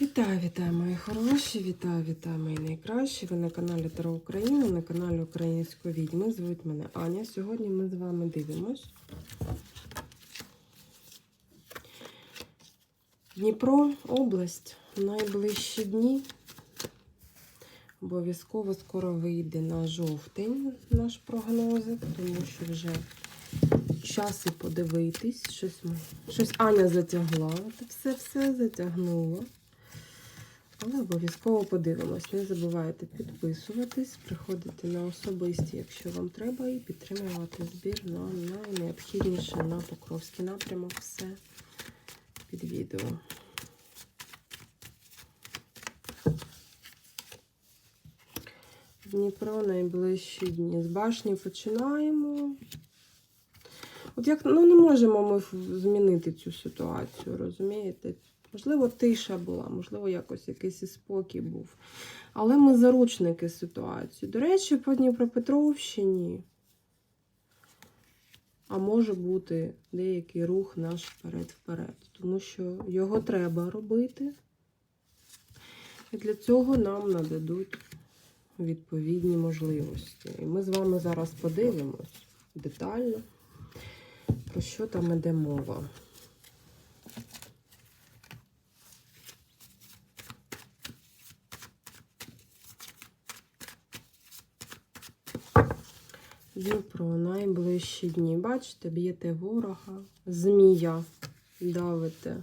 Вітаю, вітаю, мої хороші, вітаю, вітаю, мої найкращі. Ви на каналі Таро Україна, на каналі Української відьми. Звуть мене Аня. Сьогодні ми з вами дивимось. Дніпро, область, найближчі дні. Обов'язково скоро вийде на жовтень наш прогнозик, тому що вже час і подивитись. Щось, ми, щось Аня затягла. От Все-все затягнула. Але обов'язково подивимось. Не забувайте підписуватись, приходити на особисті, якщо вам треба, і підтримувати збір на найнеобхідніше на Покровський напрямок. Все під відео. Дніпро найближчі дні. З башні починаємо. От як ну не можемо ми змінити цю ситуацію, розумієте? Можливо, тиша була, можливо, якось якийсь і спокій був. Але ми заручники ситуації. До речі, по Дніпропетровщині. А може бути деякий рух наш вперед-вперед. Тому що його треба робити. І для цього нам нададуть відповідні можливості. І ми з вами зараз подивимось детально, про що там іде мова. Дніпро, найближчі дні. Бачите, б'єте ворога, змія давите.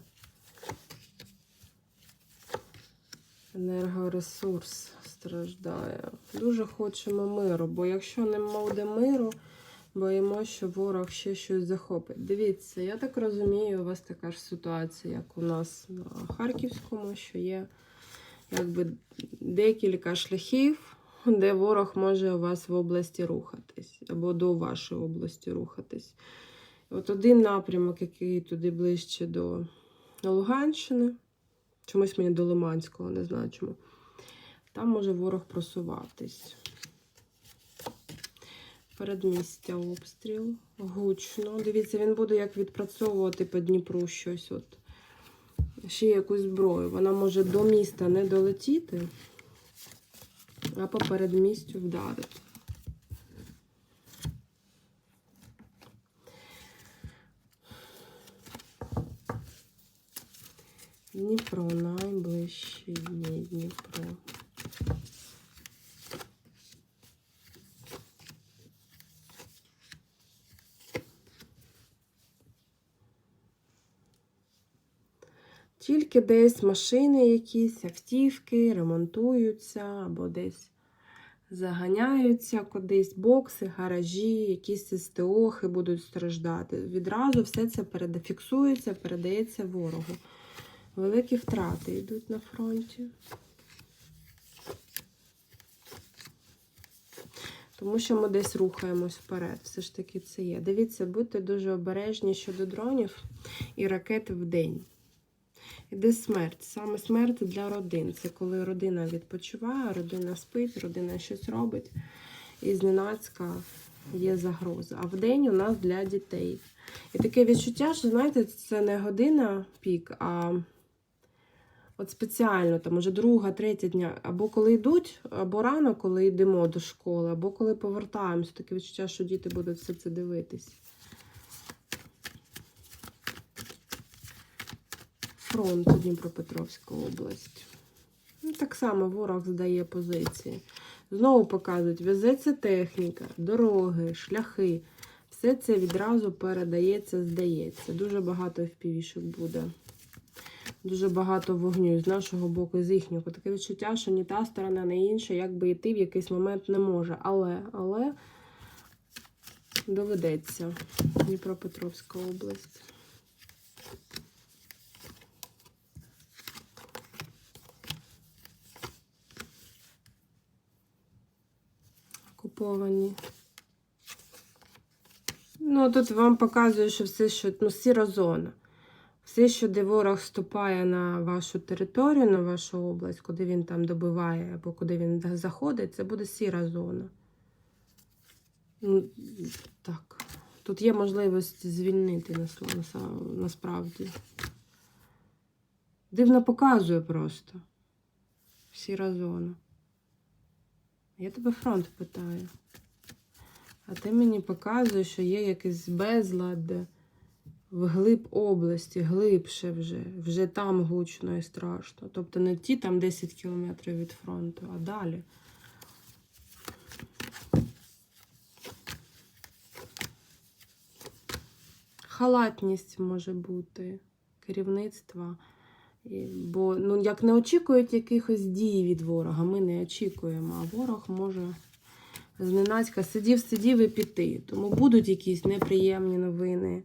Енергоресурс страждає. Дуже хочемо миру, бо якщо не буде миру, боїмо, що ворог ще щось захопить. Дивіться, я так розумію, у вас така ж ситуація, як у нас на Харківському, що є якби декілька шляхів де ворог може у вас в області рухатись, або до вашої області рухатись. От один напрямок, який туди ближче до Луганщини, чомусь мені до Лиманського, не знаю чому. Там може ворог просуватись. Передмістя обстріл, гучно. Дивіться, він буде як відпрацьовувати по Дніпру щось. от. Ще якусь зброю. Вона може до міста не долетіти а по передмістю вдарити. Дніпро, найближчі дні Дніпро. Тільки десь машини якісь, автівки ремонтуються або десь заганяються кудись, бокси, гаражі, якісь СТОхи будуть страждати. Відразу все це фіксується, передається ворогу. Великі втрати йдуть на фронті. Тому що ми десь рухаємось вперед. Все ж таки це є. Дивіться, будьте дуже обережні щодо дронів і ракет в день. Іде смерть. Саме смерть для родин. Це коли родина відпочиває, родина спить, родина щось робить. І зненацька є загроза. А вдень у нас для дітей. І таке відчуття, що, знаєте, це не година пік, а от спеціально, там, уже друга, третя дня, або коли йдуть, або рано, коли йдемо до школи, або коли повертаємося. Таке відчуття, що діти будуть все це дивитись. Фронту Дніпропетровська область. Ну, Так само ворог здає позиції. Знову показують, везеться техніка, дороги, шляхи. Все це відразу передається, здається. Дуже багато впівішок буде. Дуже багато вогню з нашого боку, з їхнього. Таке відчуття, що ні та сторона, ні інша, якби йти в якийсь момент не може. Але, але доведеться Дніпропетровська область. Окуповані. Ну, тут вам показує, що все, що ну, сіра зона. Все, що де ворог вступає на вашу територію, на вашу область, куди він там добиває або куди він заходить, це буде сіра зона. Ну, Так. Тут є можливість звільнити насправді. Дивно показує просто. Сіра зона. Я тебе фронт питаю. А ти мені показуєш, що є якийсь безлад вглиб області, глибше вже. Вже там гучно і страшно. Тобто не ті там 10 кілометрів від фронту, а далі. Халатність може бути, керівництва. Бо ну, як не очікують якихось дій від ворога, ми не очікуємо, а ворог може зненацька сидів, сидів і піти. Тому будуть якісь неприємні новини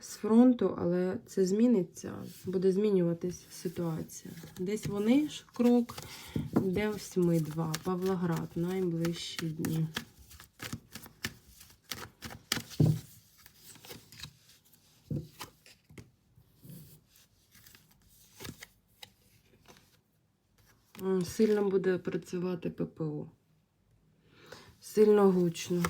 з фронту, але це зміниться, буде змінюватись ситуація. Десь вони ж крок, десь ми два. Павлоград найближчі дні. Сильно буде працювати ППО. Сильно гучно.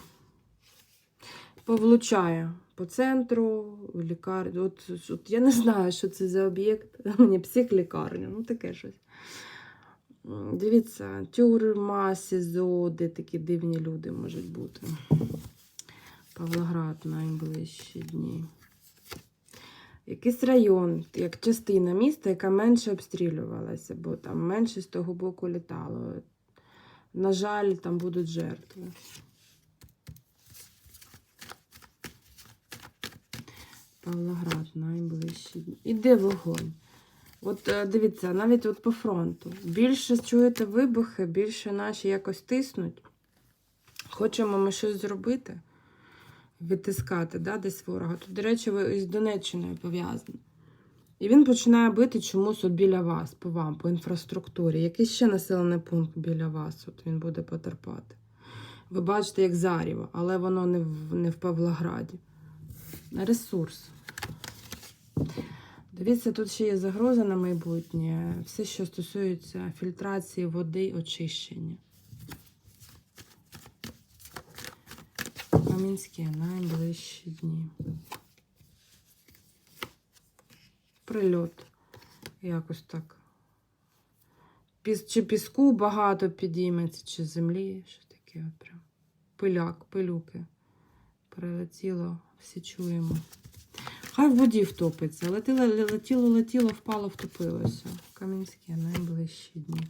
Повлучає по центру, лікарню. От, от я не знаю, що це за об'єкт. Мені психлікарня, ну таке щось. Дивіться, тюрма, СІЗО, де такі дивні люди можуть бути. Павлоград найближчі дні. Якийсь район, як частина міста, яка менше обстрілювалася, бо там менше з того боку літало. На жаль, там будуть жертви. Павлоград найближчі. Іде вогонь. От е, дивіться, навіть от по фронту. Більше чуєте вибухи, більше наші якось тиснуть. Хочемо ми щось зробити, відтискати да, десь ворога. Тут, до речі, ви із Донеччиною пов'язані. І він починає бити чомусь от біля вас, по вам, по інфраструктурі. Який ще населений пункт біля вас, от він буде потерпати. Ви бачите, як заріво, але воно не в, не в Павлограді. Ресурс. Дивіться, тут ще є загроза на майбутнє. Все, що стосується фільтрації води очищення. Кам'янське найближчі дні. Прильот. Якось так. Чи піску багато підійметься, чи землі. Що таке прям. Пиляк, пилюки. Прилетіло, всі чуємо. Хай в воді втопиться. Летіло, летіло, летіло, впало, втопилося. Кам'янське найближчі дні.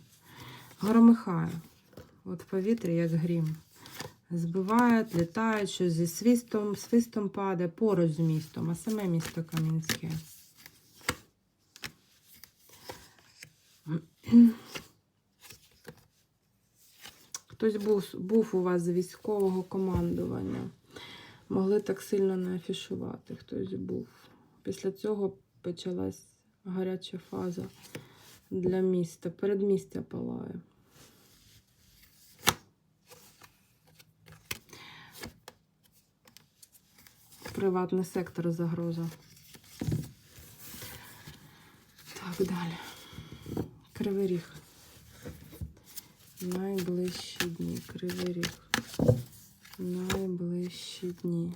Громихає. От в повітрі, як грім. Збивають, літають, щось зі свистом, свистом падає поруч з містом, а саме місто Кам'янське. Хтось був, був у вас з військового командування. Могли так сильно не афішувати, хтось був. Після цього почалась гаряча фаза для міста. Передмістя палає. Приватний сектор загроза. Так, далі. Кривий ріг. Найближчі дні. Кривий ріг. Найближчі дні.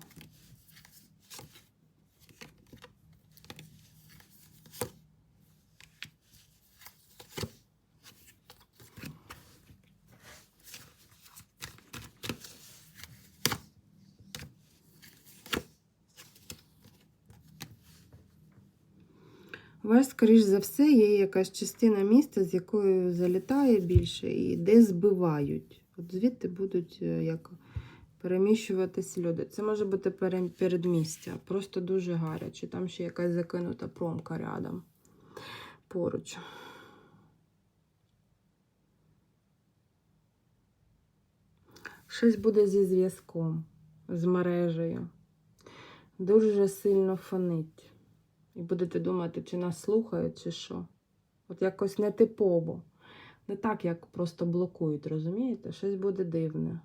У вас, скоріш за все, є якась частина міста, з якою залітає більше і де збивають. От звідти будуть е, як переміщуватись люди. Це може бути передмістя, просто дуже гаряче. Там ще якась закинута промка рядом поруч. Щось буде зі зв'язком, з мережею. Дуже сильно фонить. І будете думати, чи нас слухають, чи що. От якось нетипово. Не так, як просто блокують, розумієте? Щось буде дивне.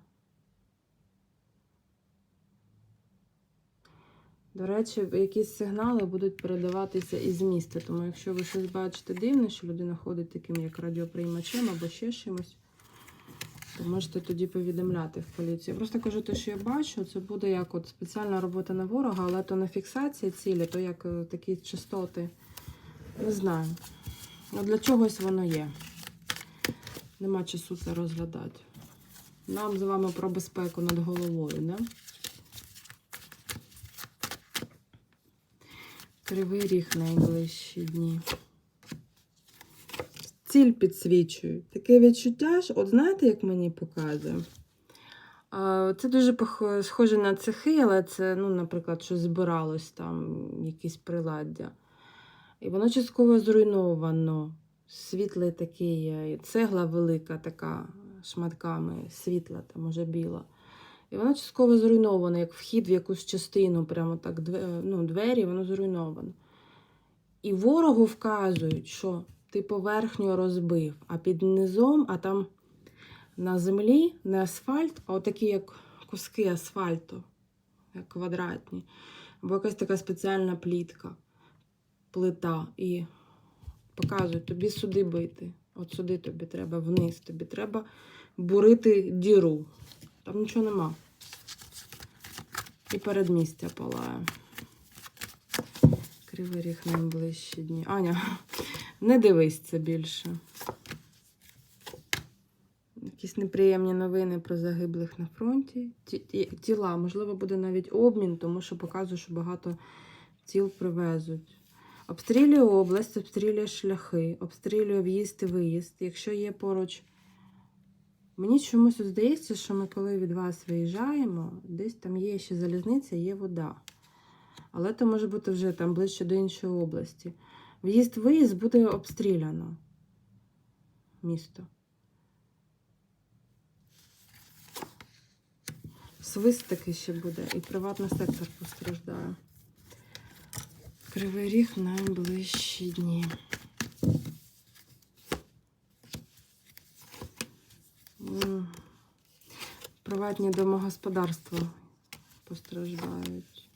До речі, якісь сигнали будуть передаватися із міста. Тому якщо ви щось бачите дивне, що людина ходить таким як радіоприймачем або ще чимось, то можете тоді повідомляти в поліцію. Просто кажу, те, що я бачу, це буде як от спеціальна робота на ворога, але то не фіксація цілі, то як е, такі частоти Не знаю. Ну, для чогось воно є. Нема часу це розглядати. Нам з вами про безпеку над головою, да? Кривий ріг найближчі дні. Ціль підсвічують. Таке відчуття ж, от знаєте, як мені показує? Це дуже схоже на цехи, але це, ну, наприклад, щось збиралось там, якісь приладдя. І воно частково зруйновано. Світлий е, цегла велика, така шматками, світла, там, може біла. І воно частково зруйновано, як вхід в якусь частину, прямо так ну, двері, воно зруйновано. І ворогу вказують, що ти поверхню розбив, а під низом, а там на землі не асфальт, а отакі як куски асфальту, як квадратні, або якась така спеціальна плітка, плита. І показують, тобі сюди бити. От сюди тобі треба, вниз. Тобі треба бурити діру. Там нічого нема. І передмістя палає. Кривий ріг найближчі дні. Аня, не дивись це більше. Якісь неприємні новини про загиблих на фронті. Ті- ті- Тіла, можливо, буде навіть обмін, тому що показує, що багато тіл привезуть. Обстрілює область, обстрілює шляхи, обстрілює в'їзд і виїзд. Якщо є поруч. Мені чомусь здається, що ми коли від вас виїжджаємо, десь там є ще залізниця, є вода. Але це може бути вже там ближче до іншої області. В'їзд-виїзд буде обстріляно місто. Свист такий ще буде, і приватний сектор постраждає. Кривий ріг найближчі дні. Приватні домогосподарства постраждають.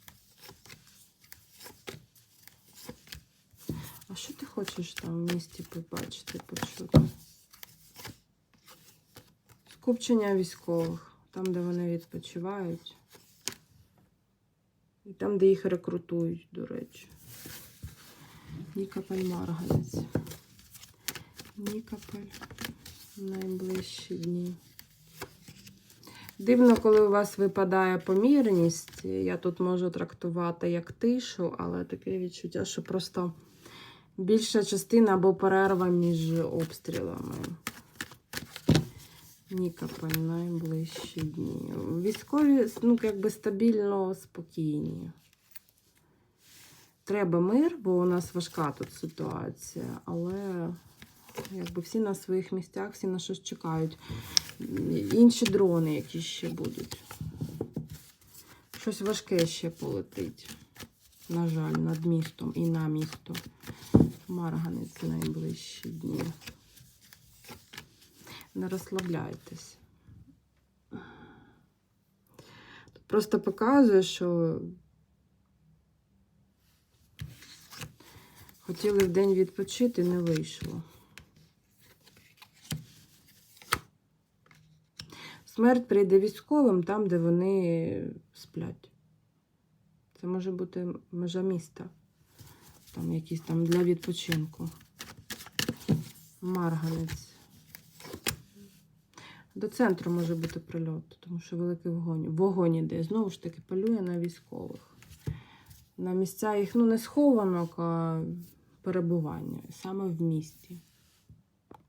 А що ти хочеш там в місті побачити, почути? Скупчення військових, там, де вони відпочивають. І там, де їх рекрутують, до речі. Нікопель Марганець. Нікопель. Найближчі дні. Дивно, коли у вас випадає помірність. Я тут можу трактувати як тишу, але таке відчуття, що просто більша частина або перерва між обстрілами. Нікопель найближчі дні. Військові, ну, якби стабільно спокійні. Треба мир, бо у нас важка тут ситуація, але якби всі на своїх місцях, всі на щось чекають. Інші дрони, які ще будуть. Щось важке ще полетить. На жаль, над містом і на місто. Марганець найближчі дні. Не розслабляйтесь. Просто показує, що хотіли в день відпочити, не вийшло. Смерть прийде військовим там, де вони сплять. Це може бути межа міста. Там якісь там для відпочинку. Марганець. До центру може бути прильот, тому що великий вогонь. Вогонь іде. Знову ж таки, полює на військових. На місця їх ну, не схованок, а перебування. Саме в місті.